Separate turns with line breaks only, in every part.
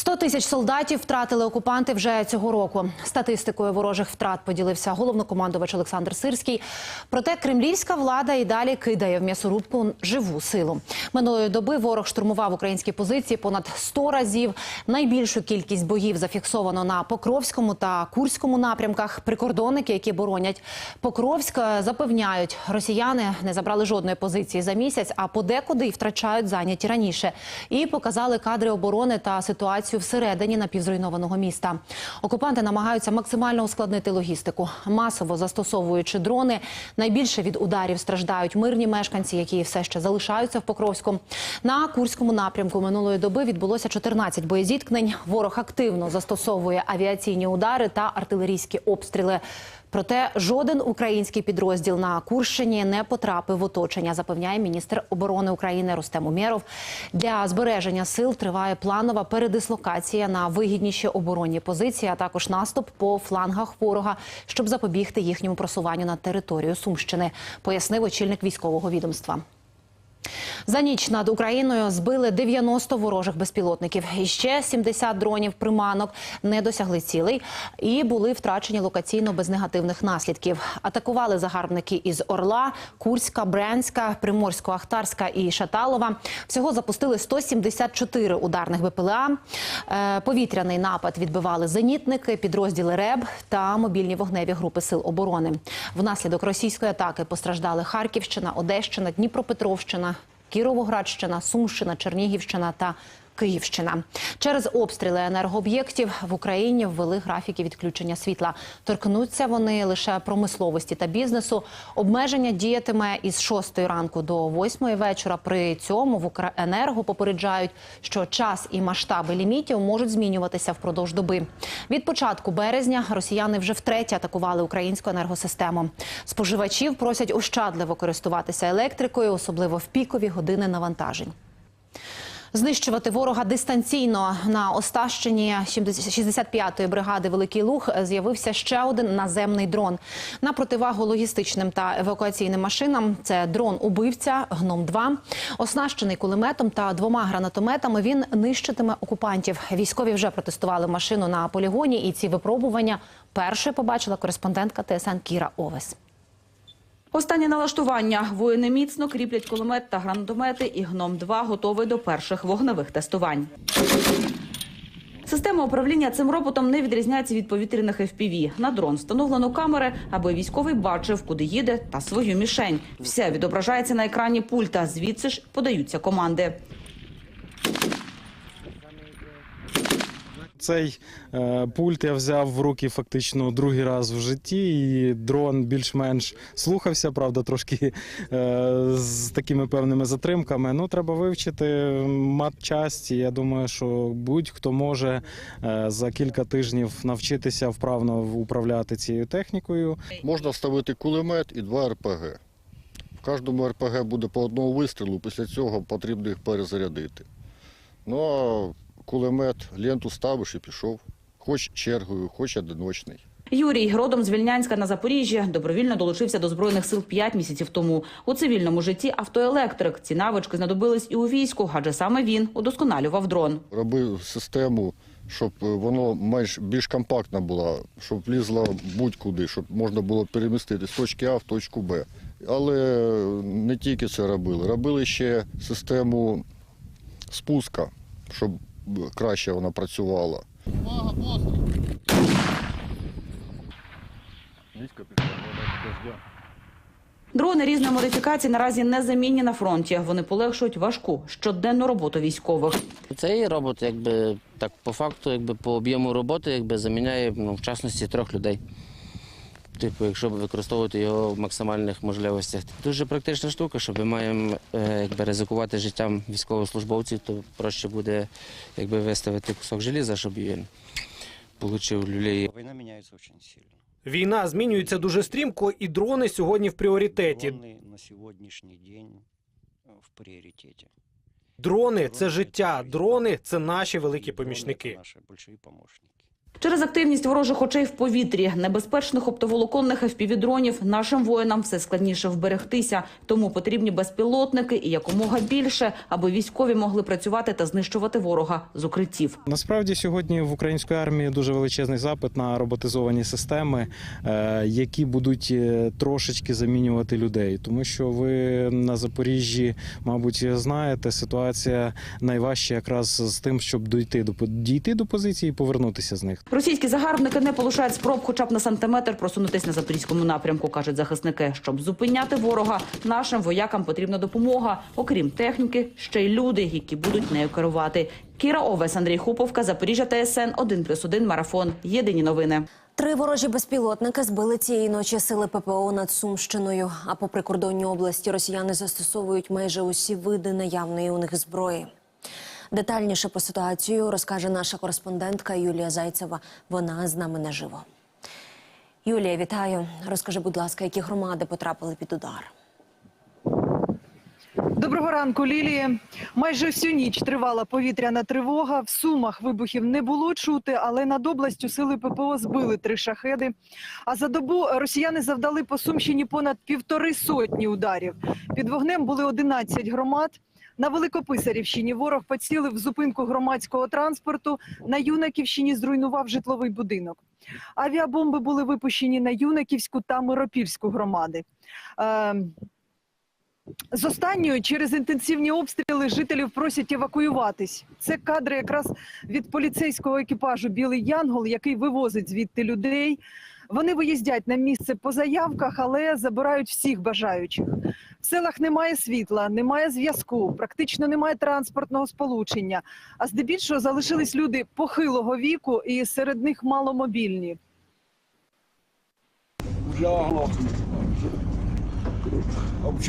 100 тисяч солдатів втратили окупанти вже цього року. Статистикою ворожих втрат поділився головнокомандувач Олександр Сирський. Проте кремлівська влада і далі кидає в м'ясорубку живу силу. Минулої доби ворог штурмував українські позиції понад 100 разів. Найбільшу кількість боїв зафіксовано на Покровському та Курському напрямках. Прикордонники, які боронять Покровськ, запевняють, росіяни не забрали жодної позиції за місяць, а подекуди й втрачають зайняті раніше. І показали кадри оборони та ситуацію всередині напівзруйнованого міста. Окупанти намагаються максимально ускладнити логістику, масово застосовуючи дрони. Найбільше від ударів страждають мирні мешканці, які все ще залишаються в Покровську. На Курському напрямку минулої доби відбулося 14 боєзіткнень. Ворог активно застосовує авіаційні удари та артилерійські обстріли. Проте жоден український підрозділ на Курщині не потрапив в оточення, запевняє міністр оборони України Рустем Умєров. Для збереження сил триває планова передислокація на вигідніші оборонні позиції, а також наступ по флангах ворога, щоб запобігти їхньому просуванню на територію Сумщини, пояснив очільник військового відомства. За ніч над Україною збили 90 ворожих безпілотників. І ще 70 дронів приманок не досягли цілей і були втрачені локаційно без негативних наслідків. Атакували загарбники із Орла, Курська, Брянська, Приморсько-Ахтарська і Шаталова. Всього запустили 174 ударних БПЛА. Е, Повітряний напад відбивали зенітники, підрозділи РЕБ та мобільні вогневі групи сил оборони. Внаслідок російської атаки постраждали Харківщина, Одещина, Дніпропетровщина. Кіровоградщина, Сумщина, Чернігівщина та Київщина. Через обстріли енергооб'єктів в Україні ввели графіки відключення світла. Торкнуться вони лише промисловості та бізнесу. Обмеження діятиме із 6 ранку до 8 вечора. При цьому в Укренерго попереджають, що час і масштаби лімітів можуть змінюватися впродовж доби. Від початку березня росіяни вже втретє атакували українську енергосистему. Споживачів просять ощадливо користуватися електрикою, особливо в пікові години навантажень. Знищувати ворога дистанційно на Остащині 65-ї бригади Великий Луг з'явився ще один наземний дрон. На противагу логістичним та евакуаційним машинам це дрон-убивця гном 2 оснащений кулеметом та двома гранатометами. Він нищитиме окупантів. Військові вже протестували машину на полігоні, і ці випробування першою побачила кореспондентка ТСН Кіра Овес.
Останнє налаштування. Воїни міцно кріплять кулемет та гранатомети, і «Гном-2» готовий до перших вогневих тестувань. Система управління цим роботом не відрізняється від повітряних FPV. На дрон встановлено камери, аби військовий бачив, куди їде, та свою мішень. Все відображається на екрані пульта. Звідси ж подаються команди.
Цей е, пульт я взяв в руки фактично другий раз в житті, і дрон більш-менш слухався, правда, трошки е, з такими певними затримками. Ну, треба вивчити матчасті. Я думаю, що будь-хто може е, за кілька тижнів навчитися вправно управляти цією технікою.
Можна вставити кулемет і два РПГ. В кожному РПГ буде по одному вистрілу, після цього потрібно їх перезарядити. Ну а кулемет ленту ставиш і пішов. Хоч чергою, хоч одиночний.
Юрій родом з Вільнянська на Запоріжжі добровільно долучився до збройних сил 5 місяців тому. У цивільному житті автоелектрик. Ці навички знадобились і у війську, адже саме він удосконалював дрон.
Робив систему, щоб воно менш більш компактна була, щоб влізла будь-куди, щоб можна було перемістити з точки А в точку Б. Але не тільки це робили. Робили ще систему спуска, щоб краще вона працювала.
Дрони різної модифікації наразі не замінні на фронті. Вони полегшують важку щоденну роботу військових.
Цей робот, якби так по факту, якби по об'єму роботи, якби заміняє ну, в частності трьох людей Типу, якщо використовувати його в максимальних можливостях. Дуже практична штука, що ми маємо е, якби, ризикувати життям військовослужбовців, то проще буде якби, виставити кусок желіза, щоб він отримав люлей.
Война меняется очень сильно.
Війна змінюється дуже стрімко, і дрони сьогодні в пріоритеті.
Дроны на сегодняшний день э, в приоритете.
Дрони це життя, дрони це наші великі
Дроны — это
помічники.
Наши большие помощники.
Через активність ворожих очей в повітрі, небезпечних оптоволоконних FPV-дронів нашим воїнам все складніше вберегтися. Тому потрібні безпілотники і якомога більше, аби військові могли працювати та знищувати ворога з укриттів.
Насправді сьогодні в української армії дуже величезний запит на роботизовані системи, е, які будуть е, трошечки замінювати людей. Тому що ви на Запоріжжі, мабуть, знаєте, ситуація найважча якраз з тим, щоб дійти до дійти до позиції і повернутися з них.
Російські загарбники не полишають спроб хоча б на сантиметр просунутись на запорізькому напрямку, кажуть захисники. Щоб зупиняти ворога, нашим воякам потрібна допомога. Окрім техніки, ще й люди, які будуть нею керувати. Кіра Овес, Андрій Хуповка, Запоріжжя ТСН 1+,1 Марафон. Єдині новини.
Три ворожі безпілотники збили цієї ночі сили ППО над Сумщиною. А по прикордонній області росіяни застосовують майже усі види наявної у них зброї. Детальніше про ситуацію розкаже наша кореспондентка Юлія Зайцева. Вона з нами наживо. Юлія, вітаю. Розкажи, будь ласка, які громади потрапили під удар?
Доброго ранку, Лілія. Майже всю ніч тривала повітряна тривога. В Сумах вибухів не було чути, але над областю сили ППО збили три шахеди. А за добу росіяни завдали по Сумщині понад півтори сотні ударів. Під вогнем були 11 громад. На Великописарівщині ворог поцілив зупинку громадського транспорту. На Юнаківщині зруйнував житловий будинок. Авіабомби були випущені на Юнаківську та Миропільську громади. Ем, з останньої через інтенсивні обстріли жителів просять евакуюватись. Це кадри якраз від поліцейського екіпажу Білий Янгол, який вивозить звідти людей. Вони виїздять на місце по заявках, але забирають всіх бажаючих. В селах немає світла, немає зв'язку, практично немає транспортного сполучення. А здебільшого залишились люди похилого віку, і серед них маломобільні.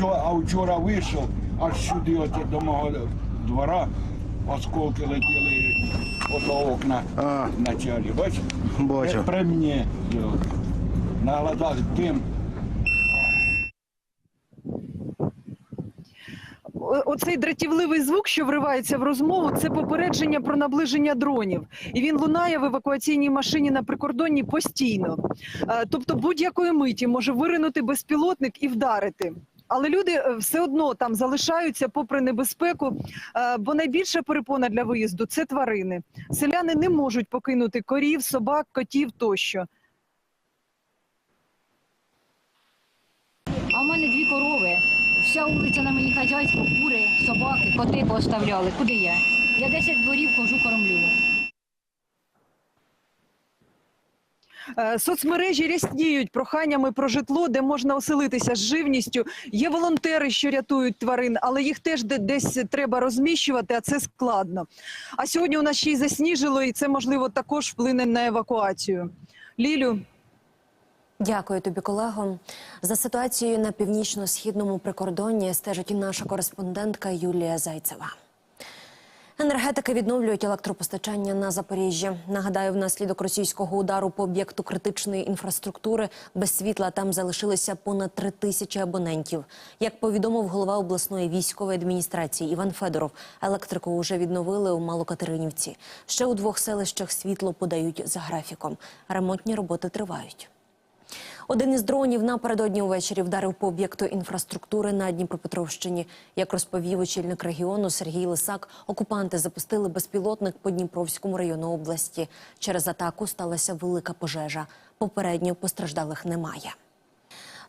а вчора вийшов, аж сюди от до мого двора осколки летіли ото окна
А.
в началі. Бач?
Бачу.
При мені. йо. На глазах дим.
О- Оцей дратівливий звук, що вривається в розмову, це попередження про наближення дронів. І він лунає в евакуаційній машині на прикордонні постійно. Е, Тобто будь-якої миті може виринути безпілотник і вдарити. Але люди е, все одно там залишаються попри небезпеку, е, бо найбільша перепона для виїзду це тварини. Селяни не можуть покинути корів, собак, котів тощо.
А в мене дві корови. Вся вулиця на мені хазяйство, кури, собаки, коти поставляли. Куди я? Я 10 дворів хожу, кормлю.
Е, Соцмережі рясніють проханнями про житло, де можна оселитися з живністю. Є волонтери, що рятують тварин, але їх теж де- десь треба розміщувати, а це складно. А сьогодні у нас ще й засніжило, і це можливо також вплине на евакуацію. Лілю,
Дякую тобі, колего. За ситуацією на північно-східному прикордонні стежить і наша кореспондентка Юлія Зайцева. Енергетики відновлюють електропостачання на Запоріжжі. Нагадаю, внаслідок російського удару по об'єкту критичної інфраструктури без світла там залишилися понад три тисячі абонентів. Як повідомив голова обласної військової адміністрації Іван Федоров, електрику вже відновили у Малокатеринівці. Ще у двох селищах світло подають за графіком. Ремонтні роботи тривають. Один із дронів напередодні увечері вдарив по об'єкту інфраструктури на Дніпропетровщині. Як розповів очільник регіону Сергій Лисак, окупанти запустили безпілотник по Дніпровському району області. Через атаку сталася велика пожежа. Попередньо постраждалих немає.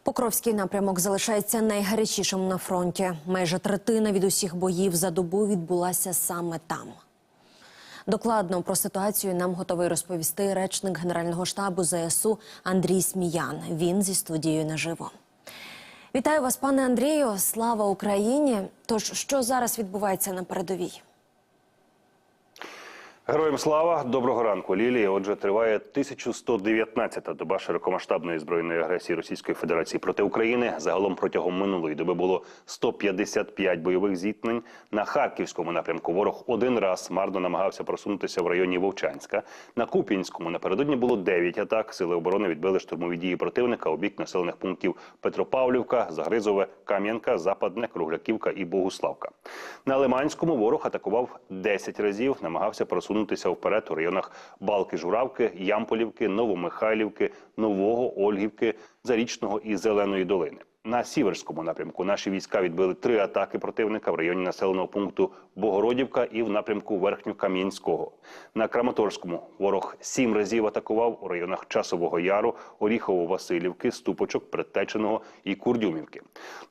Покровський напрямок залишається найгарячішим на фронті. Майже третина від усіх боїв за добу відбулася саме там. Докладно про ситуацію нам готовий розповісти речник Генерального штабу ЗСУ Андрій Сміян. Він зі студією наживо. Вітаю вас, пане Андрію. Слава Україні! Тож, що зараз відбувається на передовій?
Героям слава, доброго ранку, Лілія. Отже, триває 1119-та доба широкомасштабної збройної агресії Російської Федерації проти України. Загалом протягом минулої доби було 155 бойових зіткнень. На харківському напрямку ворог один раз марно намагався просунутися в районі Вовчанська. На Куп'янському напередодні було 9 атак. Сили оборони відбили штурмові дії противника у бік населених пунктів Петропавлівка, Загризове, Кам'янка, Западне, Кругляківка і Богуславка. На Лиманському ворог атакував 10 разів, намагався просунутися просунутися вперед у районах Балки-Журавки, Ямполівки, Новомихайлівки, Нового, Ольгівки, Зарічного і Зеленої долини. На сіверському напрямку наші війська відбили три атаки противника в районі населеного пункту Богородівка і в напрямку Верхньокам'янського. На Краматорському ворог сім разів атакував у районах Часового Яру, Оріхово-Василівки, Ступочок, Предтеченого і Курдюмівки.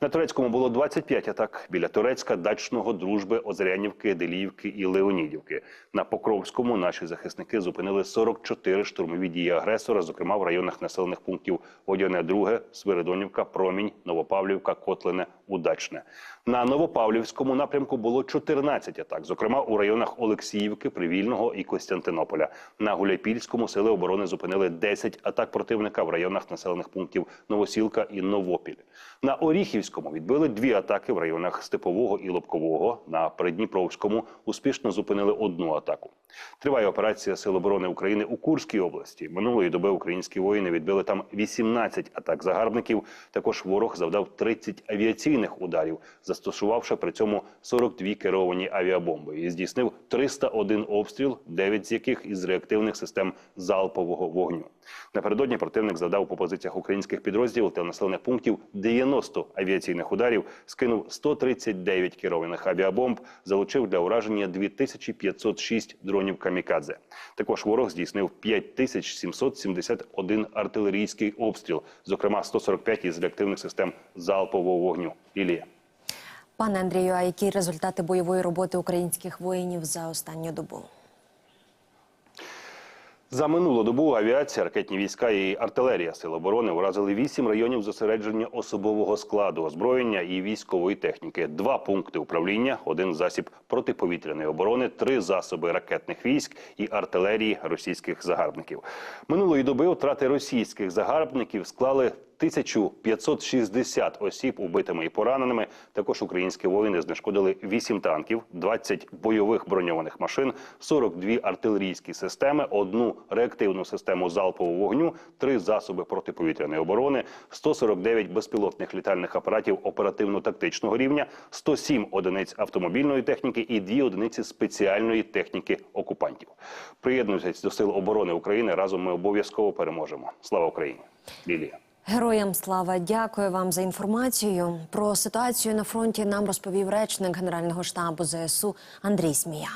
На Турецькому було 25 атак біля Турецька, Дачного, Дружби, Озрянівки, Деліївки і Леонідівки. На Покровському наші захисники зупинили 44 штурмові дії агресора, зокрема в районах населених пунктів Водяне Друге, Свиридонівка, Промінь, Новопавлівка, Котлине, Удачне. На Новопавлівському напрямку було 14 атак, зокрема у районах Олексіївки, Привільного і Костянтинополя. На Гуляйпільському сили оборони зупинили 10 атак противника в районах населених пунктів Новосілка і Новопіль. На Оріхівському відбили дві атаки в районах Степового і Лобкового. На Придніпровському успішно зупинили одну атаку. Триває операція Сил оборони України у Курській області. Минулої доби українські воїни відбили там 18 атак загарбників. Також ворог завдав 30 авіаційних ударів, застосувавши при цьому 42 керовані авіабомби і здійснив 301 обстріл, 9 з яких із реактивних систем залпового вогню. Напередодні противник завдав по позиціях українських підрозділів та населених пунктів 90 авіаційних ударів, скинув 139 керованих авіабомб, залучив для ураження 2506 дронів камікадзе. Також ворог здійснив 5771 артилерійський обстріл, зокрема 145 із реактивних систем залпового вогню. Ілія.
Пане Андрію, а які результати бойової роботи українських воїнів за останню добу?
За минулу добу авіація, ракетні війська і артилерія Сил оборони уразили вісім районів зосередження особового складу, озброєння і військової техніки, два пункти управління, один засіб протиповітряної оборони, три засоби ракетних військ і артилерії російських загарбників. Минулої доби втрати російських загарбників склали 1560 осіб убитими і пораненими. Також українські воїни знешкодили 8 танків, 20 бойових броньованих машин, 42 артилерійські системи, одну реактивну систему залпового вогню, три засоби протиповітряної оборони, 149 безпілотних літальних апаратів оперативно-тактичного рівня, 107 одиниць автомобільної техніки і 2 одиниці спеціальної техніки окупантів. Приєднуйтесь до сил оборони України. Разом ми обов'язково переможемо. Слава Україні! Лілія.
Героям слава, дякую вам за інформацію. Про ситуацію на фронті нам розповів речник Генерального штабу ЗСУ Андрій Смія.